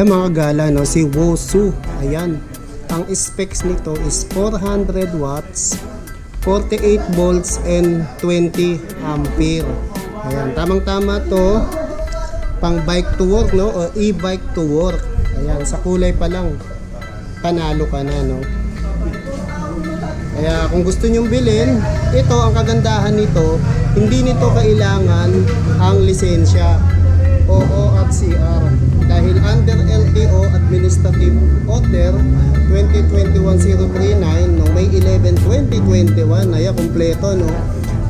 Eh mga gala, no, si Wosu. Ayan. Ang specs nito is 400 watts, 48 volts, and 20 ampere. Ayan, tamang-tama to pang bike to work, no? O e-bike to work. Ayan, sa kulay pa lang, panalo ka na, no? Kaya kung gusto nyong bilhin, ito ang kagandahan nito, hindi nito kailangan ang lisensya o ORCR dahil under LTO Administrative Order 2021-039 no May 11, 2021 ay kompleto no?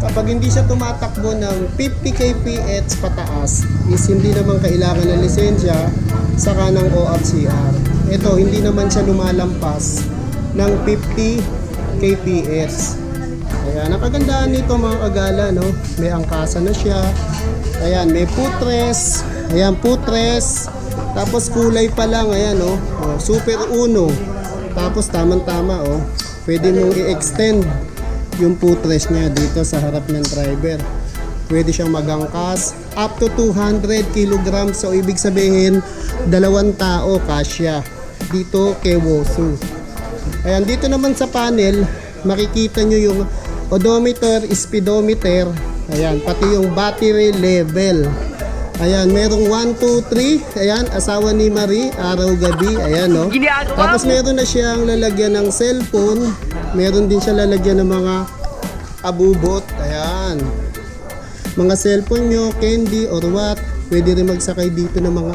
Kapag hindi siya tumatakbo ng 50 kph pataas is hindi naman kailangan ng lisensya saka ng ORCR ito hindi naman siya lumalampas ng 50 kph kaya nakagandaan nito mga kagala no? May angkasa na siya. Ayan may putres ayan putres. Tapos kulay pa lang ayan oh, oh super uno. Tapos tamang tama oh. Pwede mong i-extend yung putres niya dito sa harap ng driver. Pwede siyang magangkas up to 200 kilograms. So ibig sabihin dalawang tao kasya dito kay Wosu. Ayan dito naman sa panel makikita nyo yung odometer, speedometer. Ayan pati yung battery level Ayan, merong 1, 2, 3. Ayan, asawa ni Marie, araw-gabi. Ayan, no? Tapos meron na siyang lalagyan ng cellphone. Meron din siya lalagyan ng mga abubot. Ayan. Mga cellphone nyo, candy or what. Pwede rin magsakay dito ng mga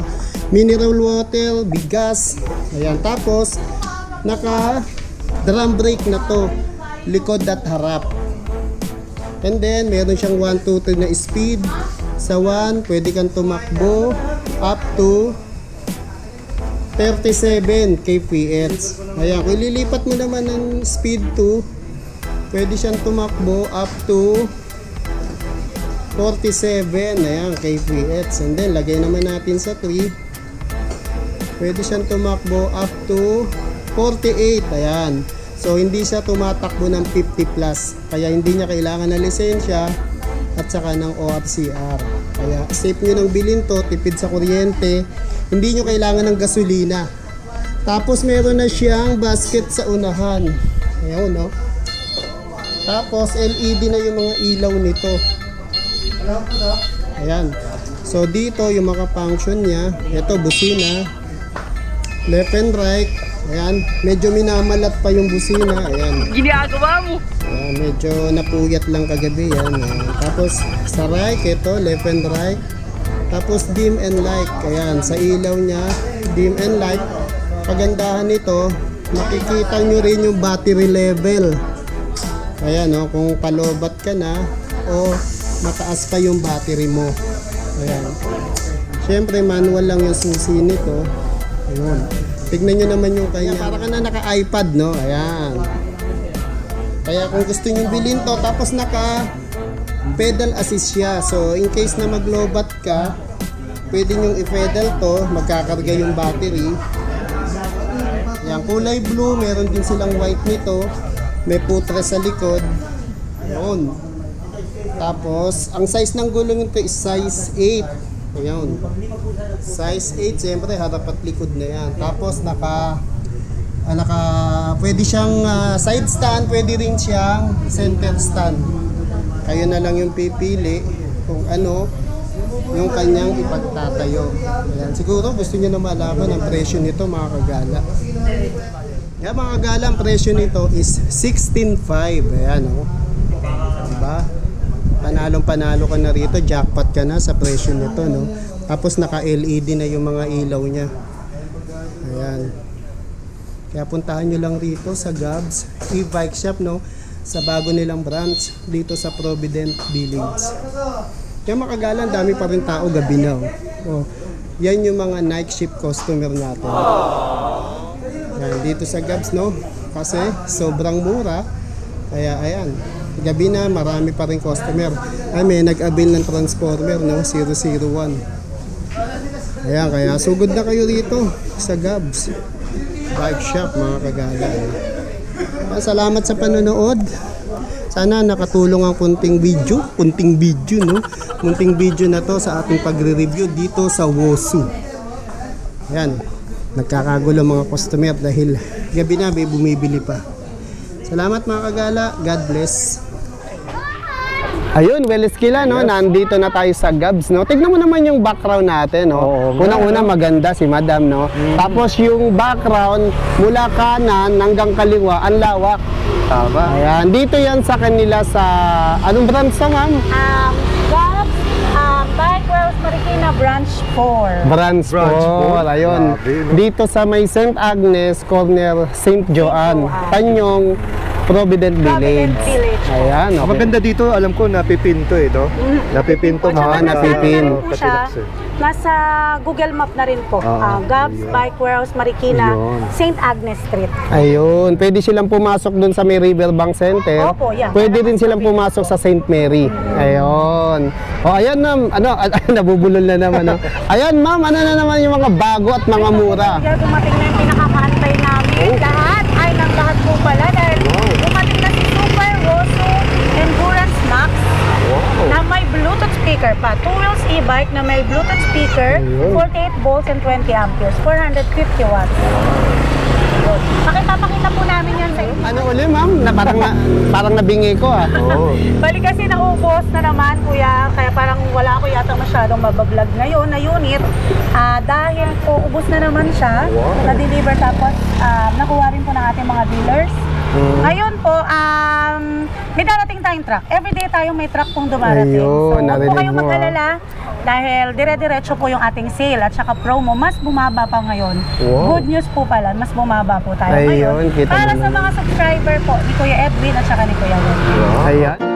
mineral water, bigas. Ayan, tapos naka drum brake na to. Likod at harap. And then, meron siyang 1, 2, 3 na speed. Sa 1, pwede kang tumakbo up to 37 kph. Ayan, kung ililipat mo naman ng speed 2, pwede siyang tumakbo up to 47 ayan, kph. And then, lagay naman natin sa 3. Pwede siyang tumakbo up to 48. Ayan. So, hindi siya tumatakbo ng 50 plus. Kaya hindi niya kailangan ng lisensya at saka ng ORCR. Kaya safe nyo nang bilhin to, tipid sa kuryente, hindi nyo kailangan ng gasolina. Tapos meron na siyang basket sa unahan. Ayun, no? Tapos LED na yung mga ilaw nito. Ayan. So dito yung mga function niya, ito busina, left and right. Ayan, medyo minamalat pa yung busina. Ayan. Ginagawa mo! Ayan, medyo napuyat lang kagabi yan. Ayan. Tapos sa right, ito, left and right. Tapos dim and light. Ayan, sa ilaw niya, dim and light. Pagandahan nito, makikita nyo rin yung battery level. Ayan, no, kung palobat ka na o mataas pa yung battery mo. Ayan. Siyempre, manual lang yung susi nito. Ayun. Tignan nyo naman yung kanya. Para ka na naka-iPad, no? Ayan. Kaya kung gusto nyo bilhin to, tapos naka pedal assist siya. So, in case na maglobat ka, pwede nyo i-pedal to, magkakarga yung battery. Yan, kulay blue, meron din silang white nito. May putre sa likod. Ayun. Tapos, ang size ng gulong nito is size 8. Ayun. Size 8, siyempre harap at likod na yan. Tapos, naka ah, naka pwede siyang ah, side stand, pwede rin siyang center stand. Kayo na lang yung pipili kung ano yung kanyang ipagtatayo. Ayan. Siguro gusto niyo na malaman ang presyo nito mga kagala. Yan mga kagala, ang presyo nito is 16.5. Ayan o. Oh. Diba? Panalong panalo ka na rito, jackpot ka na sa presyo nito. No? Tapos naka LED na yung mga ilaw niya. Ayan. Kaya puntahan nyo lang rito sa Gabs e-bike shop no sa bago nilang branch dito sa Provident Billings. Kaya makagalan, dami pa rin tao gabi na. Oh. Oh. Yan yung mga night shift customer natin. Yan, dito sa Gabs no kasi sobrang mura. Kaya ayan, gabi na marami pa rin customer. Ay may nag-avail ng transformer no 001. Ayan, kaya sugod na kayo dito sa Gabs bike shop mga kagala. Ah, Salamat sa panonood. Sana nakatulong ang kunting video, kunting video no. Kunting video na to sa ating pagre-review dito sa Wosu. Ayan. nagkakagulo mga customer dahil gabi na may bumibili pa. Salamat mga kagala. God bless. Ayun, well Eskila, no? Nandito na tayo sa Gabs, no? Tignan mo naman yung background natin, no? Oo, Unang-una maganda si Madam, no? Tapos yung background mula kanan hanggang kaliwa, ang lawak. Tama. Ayan, dito yan sa kanila sa anong branch to, ma'am? Um, Gabs, um, Bike Wells Marikina Branch 4. Branch, Branch 4. four. Ayun. Grabe, no? Dito sa may St. Agnes, corner St. Joanne. Tanyong, Provident Village. Provident Village. Ayan, Ang okay. maganda dito, alam ko, napipinto ito. Napipinto. Oo, Tsaka napipin. nasa, ano po siya, nasa Google Map na rin po. Oo, Ah, Gabs. Bike Wells Marikina. St. Agnes Street. Ayun, pwede silang pumasok dun sa may Riverbank Center. Opo, yan. Pwede din silang pumasok sa St. Mary. Ayun. O, ayan ma'am, ano, nabubulol na naman. No? Ayan ma'am, ano na naman yung mga bago at mga mura. Kaya dumating na yung pinakamaantay namin. Lahat ay ng lahat po pala dahil dumating na si Super Rosso Endurance Max na may Bluetooth speaker pa. Two wheels e-bike na may Bluetooth speaker, Ayun. 48 volts and 20 amperes, 450 watts. Pakita-pakita po namin yan sa inyo. Ano uli ma'am? Na, parang, na, parang nabingi ko ah. Oo. Bali kasi naubos na naman kuya, kaya parang wala ako yata masyadong mabablog ngayon na unit. Ah, dahil po ubos na naman siya, Wow. na-deliver tapos ah, nakuha rin po ng ating mga dealers. Ngayon po, um, may darating tayong truck. Everyday tayong may truck pong dumarating. Ayun, so, huwag po kayong mag-alala dahil dire-diretso po yung ating sale at saka promo. Mas bumaba pa ngayon. Wow. Good news po pala, mas bumaba po tayo Ayun, ngayon. kita Para mo sa mga subscriber po ni Kuya Edwin at saka ni Kuya Will. Ayan.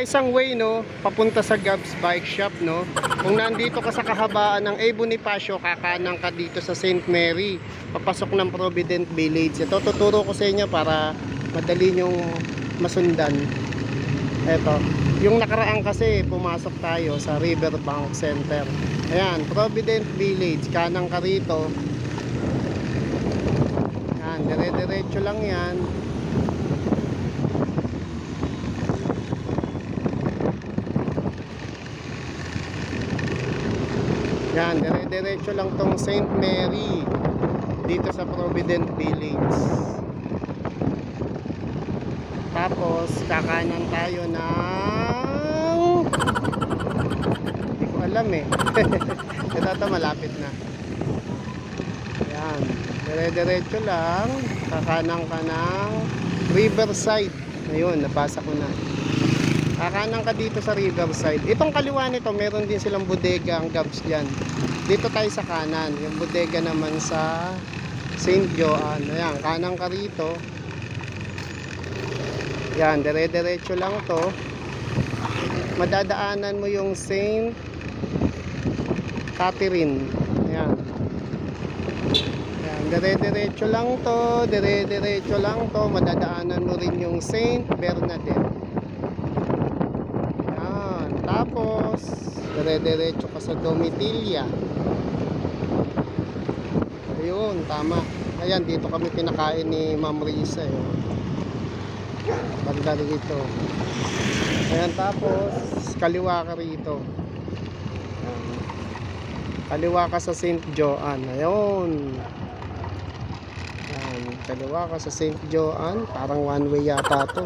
Ito isang way no, papunta sa Gabs Bike Shop no. Kung nandito ka sa kahabaan ng A Bonifacio, kakanang ka dito sa St. Mary, papasok ng Provident Village. Ito tuturo ko sa inyo para madali nyong masundan. Eto, yung nakaraan kasi pumasok tayo sa Riverbank Center. Ayan, Provident Village, kanang ka rito. Yan, dire-diretso lang yan. Yan, dire-diretso lang tong St. Mary dito sa Provident Village. Tapos, kakanan tayo ng... Hindi ko alam eh. Ito malapit na. Yan. Dire-diretso lang. Kakanan ka ng Riverside. Ayun, nabasa ko na. Kakanan ka dito sa Riverside. Itong kaliwa nito, meron din silang bodega ang Gabs dyan. Dito tayo sa kanan. Yung bodega naman sa St. Joan. Ayan, kanan ka rito. Yan, dire-diretso lang to. Madadaanan mo yung St. Catherine. Ayan. Ayan, dire-diretso lang to. Dire-diretso lang to. Madadaanan mo rin yung St. Bernadette. Ayan. Tapos, dire-diretso ka sa Domitilia. Ayun, tama. Ayan, dito kami pinakain ni Ma'am Risa. Eh. Banda rito. Ayan, tapos, kaliwa ka rito. Kaliwa ka sa St. Joan. Ayun. Ayan, kaliwa ka sa St. Joan. Parang one way yata to.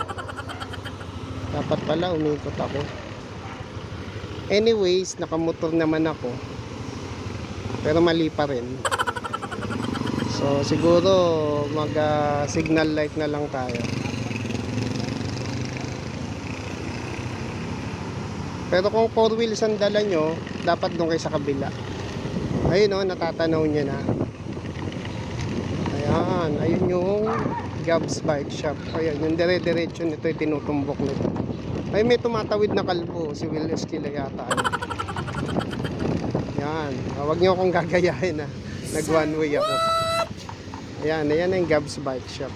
Dapat pala umikot ako. Anyways, nakamotor naman ako. Pero mali pa rin. So, siguro mag ah, signal light na lang tayo. Pero kung four wheels ang dala nyo, dapat doon kayo sa kabila. Ayun o, natatanaw nyo na. Ayan, ayun yung Gabs Bike Shop. Ayan, yung dire-diretso nito, yung tinutumbok nito. Ay, may tumatawid na kalbo, si Will Esquila yata. Yan, Ah, huwag nyo akong gagayahin ha. Nag one way ako. Ayan, ayan ang Gabs Bike Shop.